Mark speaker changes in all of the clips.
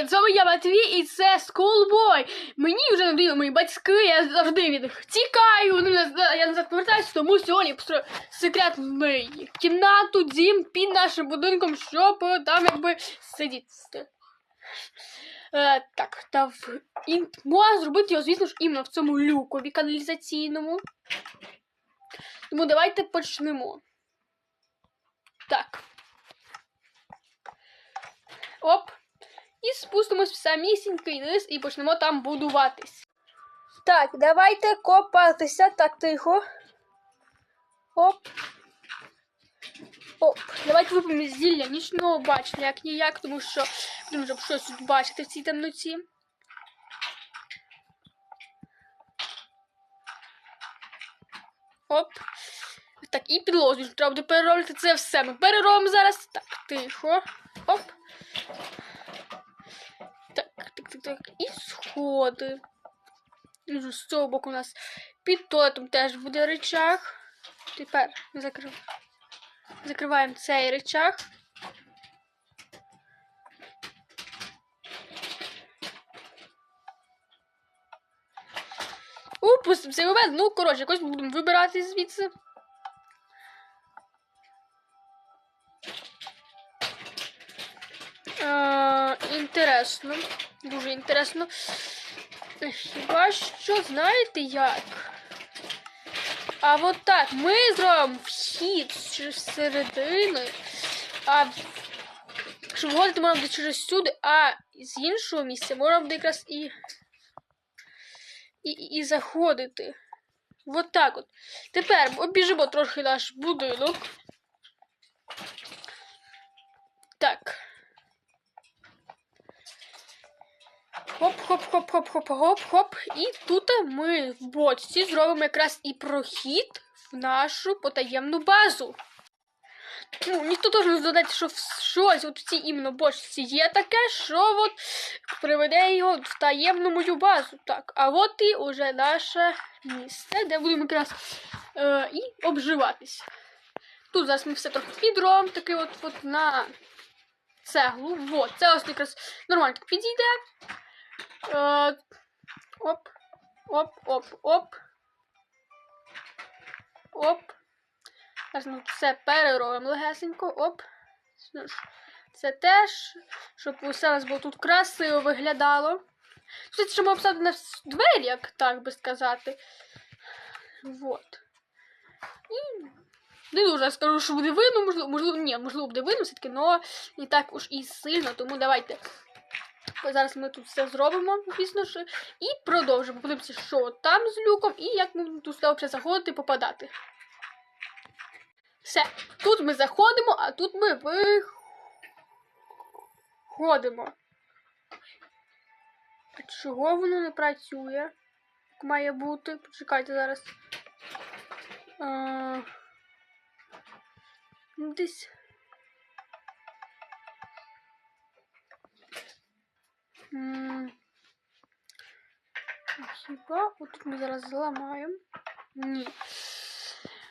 Speaker 1: Привіт! З вами я Матвій і це Скулбой. Мені вже надоїли мої батьки, я завжди від них тікаю, вони я назад повертаюся, тому сьогодні построю секретний кімнату, дім під нашим будинком, щоб там якби сидіти. Е, так, та в і можна зробити його, звісно ж, іменно в цьому люкові каналізаційному. Тому давайте почнемо. Так. Оп. І спустимось в самісінький низ і почнемо там будуватись. Так, давайте копатися. Так, тихо. Оп. Оп. Давайте вип'ємо зілля нічного бачення, як ніяк, тому що будемо вже щось тут бачити в цій темноті. Оп. Так, і підлозу треба буде переробити. Це все. Ми переробимо зараз. Так, тихо. Оп. Так, так. І сходи. З цього боку у нас під туалетом теж буде речах. Тепер ми закрив... закриваємо цей речах. Упустимо цей момент. Ну, коротше, якось будемо вибирати звідси. Інтересно. Дуже інтересно. Хіба що знаєте як? А от так, ми зробимо вхід через середини, а щоб виходити можна буде через сюди, а з іншого місця можна буде якраз і, і, і заходити. От так от. Тепер обіжимо трохи наш будинок. Так. Хоп-хоп-хоп-хоп-хоп-хоп-хоп. І тут ми в бочці зробимо якраз і прохід в нашу потаємну базу. Ну, ніхто теж не додати, що щось от в цій іменно бочці є таке, що от приведе його в таємну мою базу. Так, а от і уже наше місце, де будемо якраз е, і обживатись. Тут зараз ми все трохи підробимо, таки от, от на цеглу. Вот, це ось якраз нормально так підійде. Е, оп, оп, оп, оп. Оп. Зараз ми все переробимо легесенько. Оп. Це теж, щоб усе у нас було тут красиво виглядало. Тут ще ми обставити на двері, як так би сказати. Вот. І не дуже скажу, що буде видно, можливо, можливо, ні, можливо, буде видно все-таки, але не так уж і сильно, тому давайте. Зараз ми тут все зробимо, звісно ж, і продовжимо. Подивимося, що там з люком, і як ми тут сюди заходити і попадати. Все, тут ми заходимо, а тут ми виходимо. А чого воно не працює? Як має бути? Почекайте зараз. А... Десь. Хіба отут ми зараз зламаємо? Ні.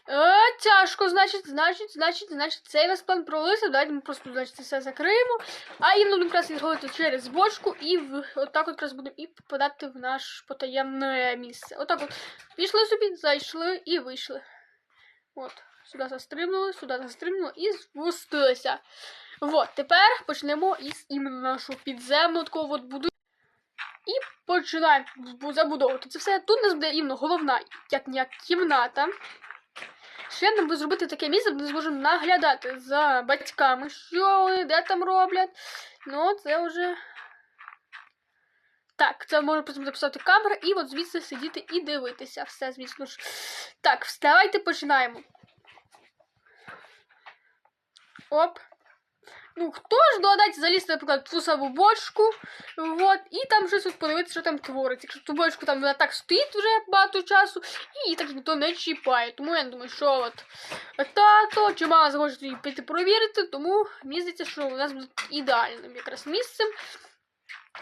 Speaker 1: Е, тяжко, значить, значить, значить, значить, цей весь план провалився. Давайте ми просто, значить, все закриємо. А їм будемо якраз відходити через бочку і в, отак от якраз будемо і попадати в наш потаємне місце. Отак от пішли собі, зайшли і вийшли. От, сюди застрибнули, сюди застрибнули і спустилися. От, тепер почнемо із іменно нашого підземного такого от будинку. І починаємо забудовувати. Це все тут у нас буде іменно головна, як ніяк кімната. Ще нам буде зробити таке місце, де зможемо наглядати за батьками, що вони де там роблять. Ну, це вже. Так, це можна просто записати камеру і от звідси сидіти і дивитися. Все, звісно ж. Так, давайте починаємо. Оп. Ну, хто ж додать залізти, наприклад, в ту саму бочку, вот, і там щось от подивитися, що там твориться. Якщо ту бочку там вона так стоїть вже багато часу, і її так ніхто не чіпає. Тому я думаю, що от тато чи мама захоче її піти провірити, тому мені здається, що у нас буде ідеальним якраз місцем.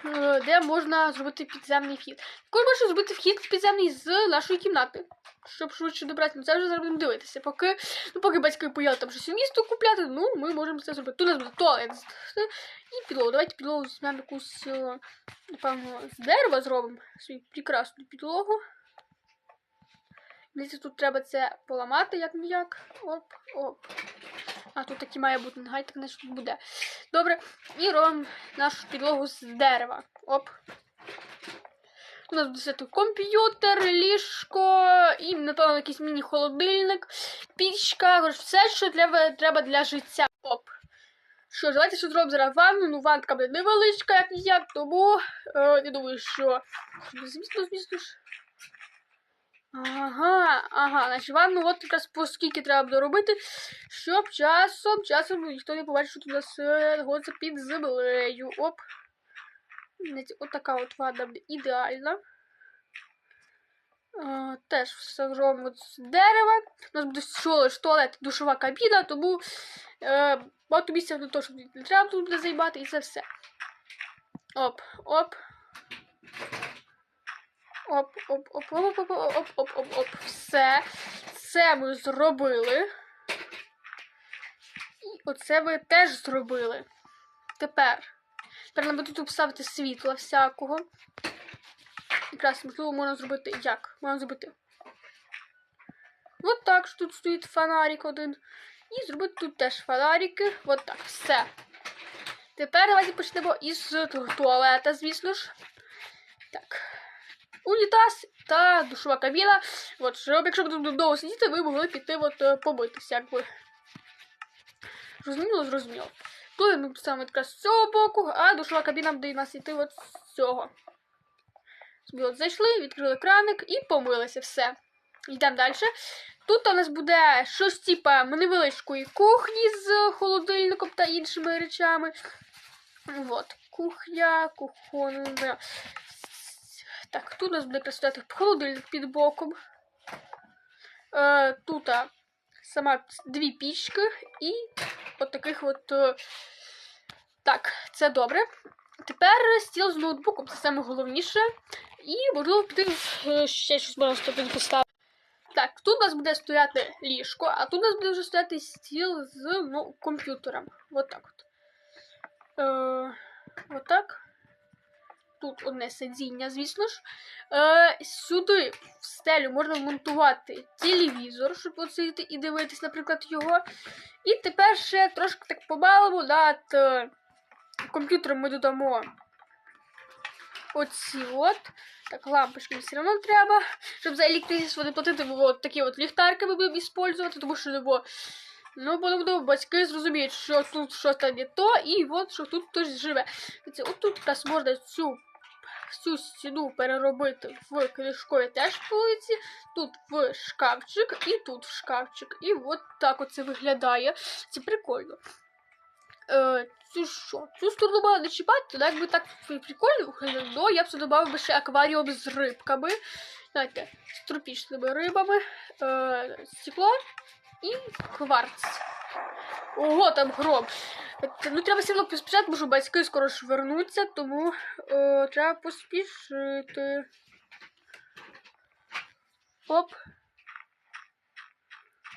Speaker 1: е, де можна зробити підземний вхід. Також можна зробити вхід підземний з нашої кімнати. Щоб швидше добратися, ну це вже зараз будемо дивитися. Поки, ну, поки батьки поїхали там щось у місто купляти, ну ми можемо це зробити. Тут у нас буде туалет і підлогу. Давайте підлогу візьмемо якусь, е, напевно, з дерева зробимо свою прекрасну підлогу. Мені тут треба це поламати як ніяк. Оп, оп. А тут таки має бути нагай, так не тут буде. Добре. І робимо нашу підлогу з дерева. Оп. У нас буде комп'ютер, ліжко і, напевно, якийсь міні-холодильник, пічка, коротше, все, що треба, треба для життя. Оп. Що, ж, давайте ще зробимо зараз ванну. Ну, ванка буде невеличка, як ніяк, тому е, я думаю, що. Звісно, звісно ж. Ага, ага, значить ванну от якраз по скільки треба буде робити, щоб часом, часом ніхто не побачив, що тут у нас е, знаходиться під землею. Оп. Знаєте, От ванна буде ідеальна. Теж все зробимо з дерева. У нас буде що туалет, душова кабіна, тому е, багато місця для того, щоб не треба тут буде займати, і це все. Оп, оп. Оп, оп, оп, оп, оп, оп, оп, оп, оп. Все. Це ми зробили. І оце ви теж зробили. Тепер. Тепер нам буде тут поставити світла всякого. Якраз, можливо, можна зробити як? Можна зробити. От так, що тут стоїть фонарик один. І зробити тут теж фонарики. От так, все. Тепер давайте почнемо із туалета, звісно ж. Так. Унітаз та душова кабіна. От, щоб, якщо тут довго сидіти, ви могли піти от, е, побитися, якби. Зрозуміло, зрозуміло. Тут ми саме якраз з цього боку, а душова кабіна буде нас йти от з цього. От зайшли, відкрили краник і помилися. Все. Йдемо далі. Тут у нас буде щось типа невеличкої кухні з холодильником та іншими речами. От, кухня, кухонна. Так, тут у нас буде стояти холодильник під боком. Е, тут сама дві пічки і от таких от. е, Так, це добре. Тепер стіл з ноутбуком, це саме головніше. І можливо піти е, ще щось можна стопити поставити. Так, тут у нас буде стояти ліжко, а тут у нас буде вже стояти стіл з ну, комп'ютером. От так от. Е, от так. Тут одне сидіння, звісно ж. Е, сюди в стелю можна вмонтувати телевізор, щоб от сидіти і дивитись, наприклад, його. І тепер ще трошки так побалимо над е, комп'ютером ми додамо оці от. Так, лампочки все одно треба. Щоб за електричество не платити, бо от такі от ліхтарки ми будемо використовувати, тому що бо, ну, потім батьки зрозуміють, що тут щось не то, і от що тут хтось живе. От тут якраз можна цю всю стіну переробити в книжкові теж полиці, тут в шкафчик і тут в шкафчик. І от так оце виглядає. Це прикольно. Е, цю що? Цю сторону мала не чіпати, але якби так прикольно виглядало, я б сюди би ще акваріум з рибками. Знаєте, з тропічними рибами, е, стекло і кварц. Ого, там гром. Е, Ну, треба все одно поспішати, бо батьки скоро ж вернуться, тому е, треба поспішити. Оп.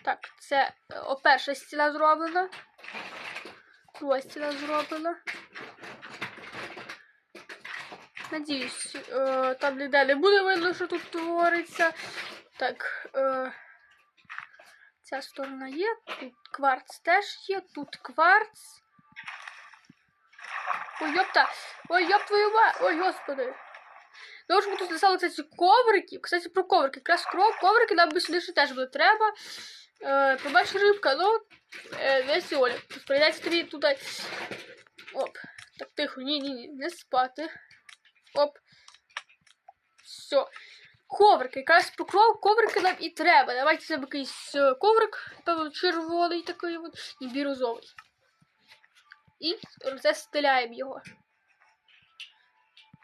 Speaker 1: Так, це е, о, перша стіна зроблена. Друга стіна зроблена. Надіюсь, е, там ніде не буде видно, що тут твориться. Так, е, ця сторона є, тут кварц теж є, тут кварц. Ой, ёпта! Ой, ёб твою мать! Ой, господи! Тому що ми тут лисали ці коврики. Кстати, про коврики. Якраз коврики нам би сюди ще теж буде треба. Е, побач рибка, ну, е, не сьогодні. Прийдеться тобі туди. Оп. Так, тихо, ні-ні-ні, не спати. Оп. Все. Коврики, якраз покров коврики нам і треба. Давайте себе якийсь е, коврик, певно, червоний такий от, і бірюзовий. І застеляємо його.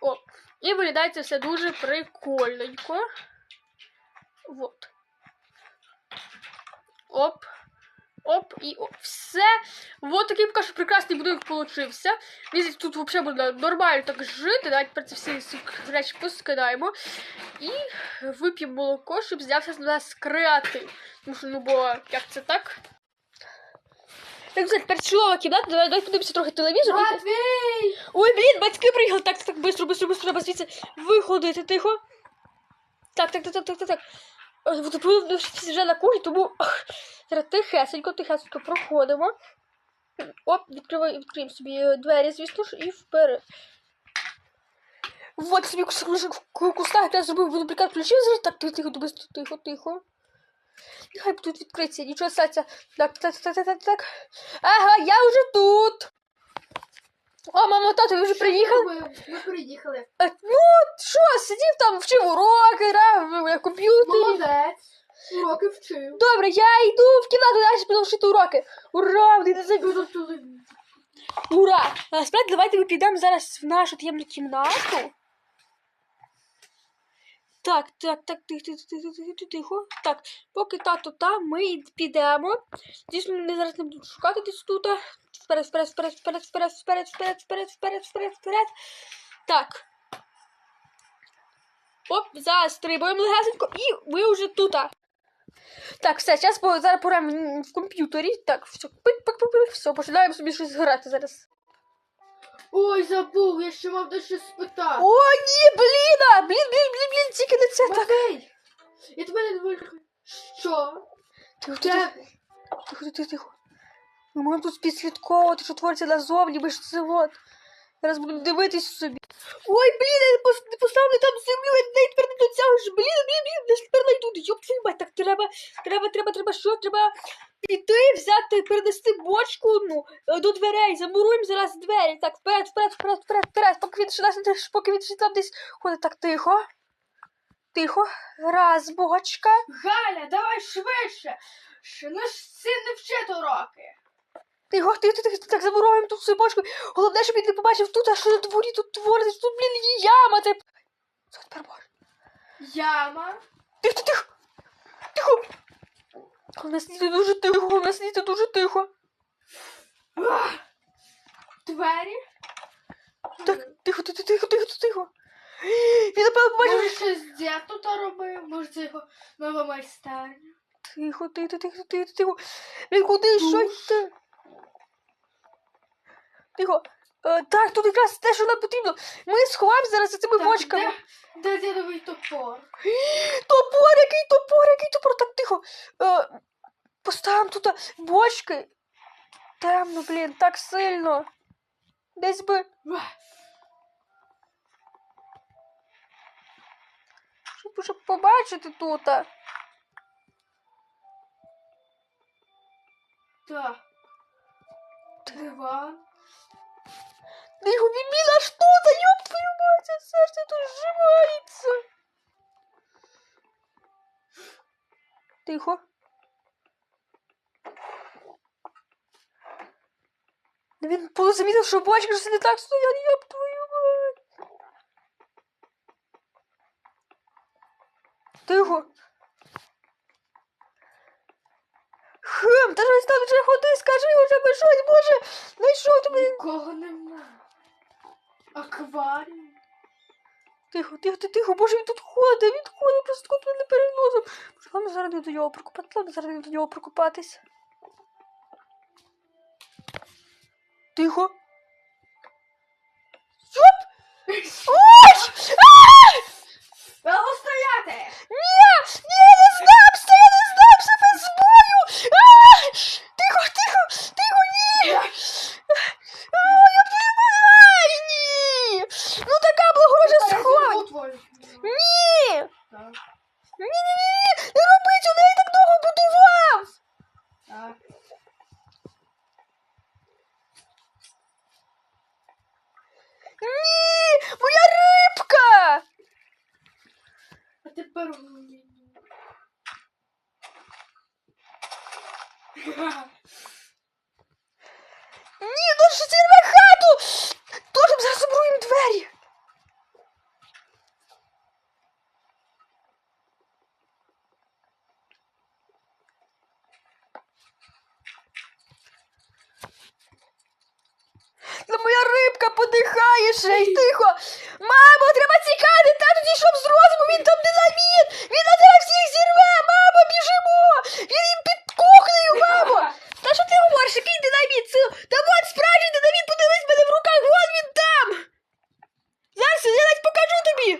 Speaker 1: О, і виглядає це все дуже прикольненько. Вот. Оп Оп, і оп. Все. Вот такий поки що прекрасний будинок получився. Він тут взагалі буде нормально так жити. Давайте тепер це всі ці речі поскидаємо. І вип'ємо молоко, щоб знявся з нас креатив. Тому що, ну бо як це так? Так, кстати, тепер чолова кімната, давай, давай подивимося трохи телевізор. і-
Speaker 2: Матвій!
Speaker 1: Ой, блін, батьки приїхали. Так, так, быстро, быстро, быстро, треба звідси виходити, тихо. Так, так, так, так, так, так, так. Всі вже на кухні, тому тихесенько, тихесенько проходимо. Оп, відкривай, відкриємо собі е, двері, звісно ж, і вперед. Вот собі кус- кус- ку- кустах якраз зробив дублікат ключів, зараз так, тихо, тихо, тихо, тихо. Нехай тут відкриється, нічого статься. Так, так, так, так, так, так. Ага, я вже тут. О, мама, тато, ви вже приїхали?
Speaker 2: Ми, ми приїхали.
Speaker 1: А, Ну, що, сидів там, вчив уроки, грав на комп'ютері.
Speaker 2: Молодець. Уроки вчив.
Speaker 1: Добре, я йду в кімнату далі буду вчити уроки. Ура! Вони не забіг. Ура! А справді, давайте ми підемо зараз в нашу таємну кімнату. Так, так, так, тихо, тихо. Так, поки тато там, ми підемо. Дійсно, вони зараз не будуть шукати десь тут. Вперед, вперед, вперед, вперед, вперед, вперед, вперед, вперед, вперед, вперед, вперед. Так. Оп, застрибуємо легесенько, і ми вже тут. Так, все, зараз зараз пограємо в комп'ютері. Так, все, пик, пик, пик, все, починаємо собі щось грати зараз.
Speaker 2: Ой, забув, я ще мав дещо спитати.
Speaker 1: О, ні, блін, а, блін, блін, блін, блін, тільки не це так.
Speaker 2: Матвій! Я тебе не виходжу. Що?
Speaker 1: Тихо, тихо, тихо, тихо, тихо. Ми можемо тут спідслідковувати, що твориться назовні, ми ж це от. Зараз будемо дивитись собі. Ой, блін, я не пос- не там землю, я навіть тепер не дотягую. Блін, блін, блін, десь тепер найду. Йоп, твою мать, так треба, треба, треба, треба, що? Треба піти, взяти, перенести бочку одну е, до дверей, замуруємо зараз двері. Так, вперед, вперед, вперед, вперед, вперед, поки він ще поки він ще там десь ходить. Так, тихо. Тихо. Раз, бочка.
Speaker 2: Галя, давай швидше. Що наш син не вчить уроки.
Speaker 1: Тихо, тихо, тихо, тихо, так замуровуємо тут цибочку. Головне, щоб він не побачив тут, а що на дворі тут твориться. Тут, блін, є яма. Це... Що тепер може?
Speaker 2: Яма.
Speaker 1: Тихо, тихо, тихо. Головне сидіти дуже тихо, головне сидіти дуже тихо.
Speaker 2: Ах! Двері.
Speaker 1: Так, тихо, тихо, тихо, тихо, тихо. Він, напевно, побачив.
Speaker 2: Може щось дід тут робив? Може це його нова майстерня?
Speaker 1: Тихо, тихо, тихо, тихо, тихо. Він куди що йти? Тихо. Е, так, тут якраз те, що нам потрібно. Ми сховаємося зараз за цими
Speaker 2: Так,
Speaker 1: бочками.
Speaker 2: Де, дідовий топор?
Speaker 1: Топор, який топор, який топор, так тихо. Е, поставимо тут бочки. Темно, блін, так сильно. Десь би. Щоб, щоб побачити тут.
Speaker 2: Так. Диван.
Speaker 1: Тихо, він він аж тут, а ёб твою мать, а серце тут зжимається. Тихо. Він позамітив, що бочки що не так стоять, ёб твою мать. Тихо. Хм, та щось там вже ходи, скажи вже би щось, боже, знайшов тобі.
Speaker 2: Нікого нема. Акваріум.
Speaker 1: Тихо, тихо, тихо, тихо, боже, він тут ходить, він ходить, просто тут не ладно, зараз не до нього прокопати, ладно, зараз не до нього прокопатись. Тихо. Йоп! Ой! А!
Speaker 2: Стояти!
Speaker 1: Ні! Ні, не здамся, я не здамся без бою! А! Тихо, тихо, тихо, ні! А, я піймаю! Ні! Ну така благорожа сховать! Ні!
Speaker 2: Так,
Speaker 1: Ні-ні-ні! Не робіть, у неї так довго будував!
Speaker 2: так.
Speaker 1: Ні! Моя рибка!
Speaker 2: А тепер мені.
Speaker 1: Ні, ну що це рве хату! Тоже зараз забруємо двері! Подихає ще й тихо. Мамо, треба тікати, тато зійшов з розуму, він там динаміт! Він на зараз всіх зірве! Мамо, біжимо! Він їм під кухнею, мамо! Та що ти говориш, який динаміт? Це... Та от справжній динаміт, подивись мене в руках, вон він там! Зараз я навіть покажу тобі!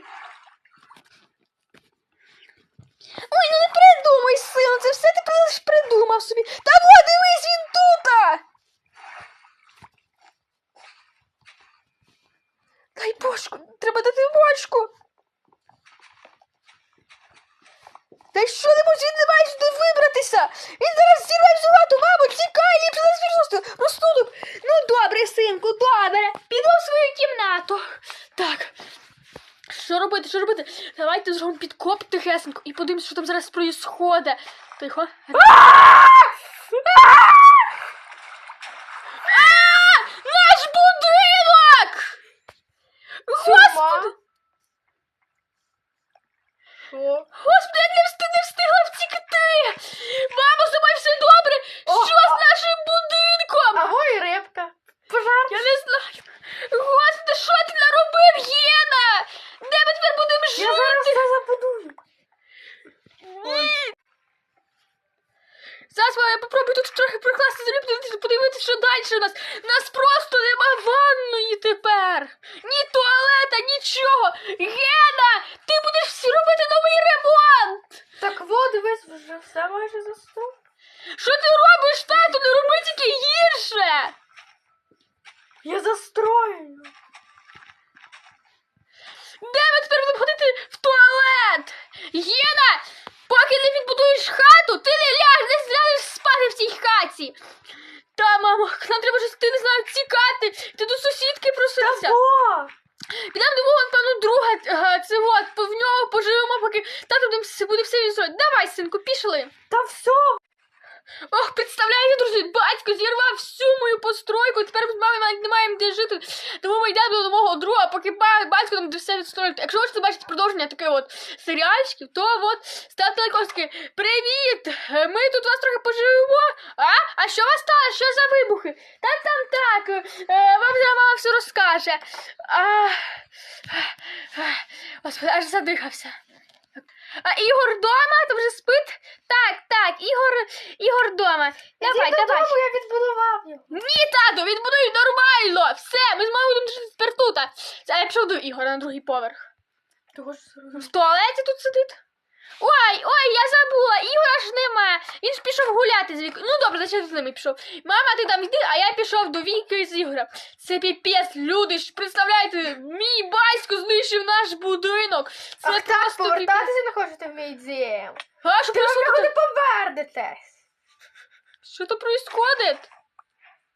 Speaker 1: Ой, ну не придумай, сину, це все ти придумав собі. Та вот, дивись, він тута! Дай бошку, треба дати бочку. Та й що не може, він не має сюди вибратися? Він зараз зірве всю хату, мамо, тікай, ліпше за свій розсудок. Ну добре, синку, добре. Піду в свою кімнату. Так. Що робити. Давайте зробимо підкоп тихесенько і подивимося, що там зараз проїсходить. Тихо. А! Наш будинок! Господи!
Speaker 2: Що?
Speaker 1: Господи, як не встиг, не встигла втікти! Мамо, з тобою все добре!
Speaker 2: О,
Speaker 1: Що з
Speaker 2: а-
Speaker 1: нашим будинком?
Speaker 2: А во і рибка. Пожар.
Speaker 1: Я не знаю. Господи, що ти наробив, Єна? Де ми тепер будемо
Speaker 2: Я
Speaker 1: жити?
Speaker 2: зараз все забудую.
Speaker 1: Ні. Зараз я попробую тут трохи прокласти залюбити, подивитися, що далі у нас. У нас просто нема ванної тепер. Ні туалета, нічого. Гена, ти будеш всі робити новий ремонт.
Speaker 2: Так во, дивись, вже все майже застав.
Speaker 1: Що ти робиш, тату? Не роби тільки гірше.
Speaker 2: Я застрою.
Speaker 1: Де ми тепер будемо ходити в туалет? Єна, поки не відбудуєш хату, ти не ляж, не зляжеш спати в цій хаті. Та, мамо, нам треба щось, ти не знаю, тікати. Ти до сусідки просився.
Speaker 2: Та во.
Speaker 1: Підемо до вогонь, пану, друга, е, це от, в нього поживемо, поки тато буде, все- відсувати. Давай, синку, пішли.
Speaker 2: Та все.
Speaker 1: Ох, представляєте, друзі, батько зірвав всю мою постройку, тепер з мамою навіть не маємо де жити. Тому ми йдемо до мого друга, поки батько нам все відстроїть. Якщо хочете бачити продовження таких от серіальчиків, то от ставте лайкосики. Привіт! Ми тут вас трохи поживемо. А? А що вас сталося? Що за вибухи? Так, там, так. Е, Вам мама все розкаже. Господи, аж задихався. А Ігор дома? Ти вже спить? Так, так, Ігор, Ігор дома. Давай,
Speaker 2: Іди
Speaker 1: давай.
Speaker 2: додому, я відбудував його.
Speaker 1: Ні, тату, відбудуй нормально. Все, ми з мамою будемо жити тепер тут. А я пішов до Ігора на другий поверх.
Speaker 2: Того ж
Speaker 1: В туалеті тут сидить. Ой, ой, я забула, Ігора ж нема. Він ж пішов гуляти з Вікою. Ну добре, значить з ними пішов. Мама, ти там йди, а я пішов до Віки з Ігорем. Це піпець, люди ж, представляєте, мій батько знищив наш будинок. Це
Speaker 2: Ах так,
Speaker 1: просто
Speaker 2: повертатися не хочете в мій дім.
Speaker 1: А що
Speaker 2: Ти на нього не повернетесь.
Speaker 1: Що то происходить?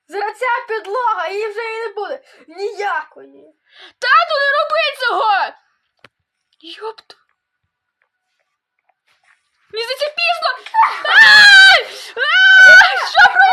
Speaker 2: Зараз ця підлога, її вже і не буде. Ніякої.
Speaker 1: Тату, не роби цього! Йопт. Мені здається пізно! Що происходить?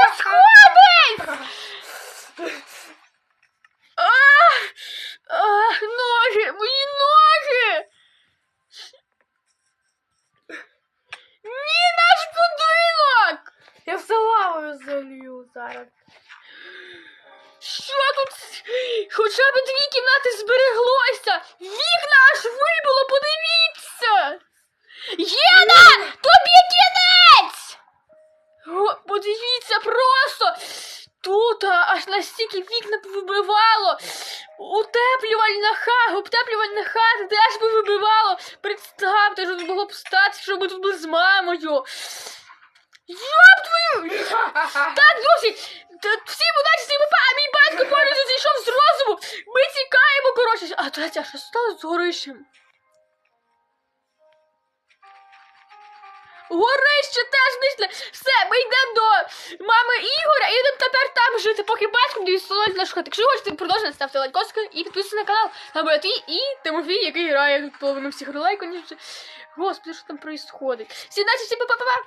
Speaker 1: Хата, утеплювальна хата теж би вибивало! Представте, що тут могло б стати, що ми тут були з мамою! Йоп твою! Так, друзі, всім удачі, всім па, а мій батько повністю зійшов з розуму. Ми тікаємо, коротше. А третя, що стало з горищем? Горище теж знищили. Все, ми йдемо до мами Ігоря і йдемо тепер там жити, поки батько нашу хату. Якщо хочете продовжувати, ставте лайк і підписуйтесь на канал. Там буде твій і Тимофій, який грає тут половину всіх ролей, конечно. Господи, що там происходить? Всі удачі, всім па-па-па!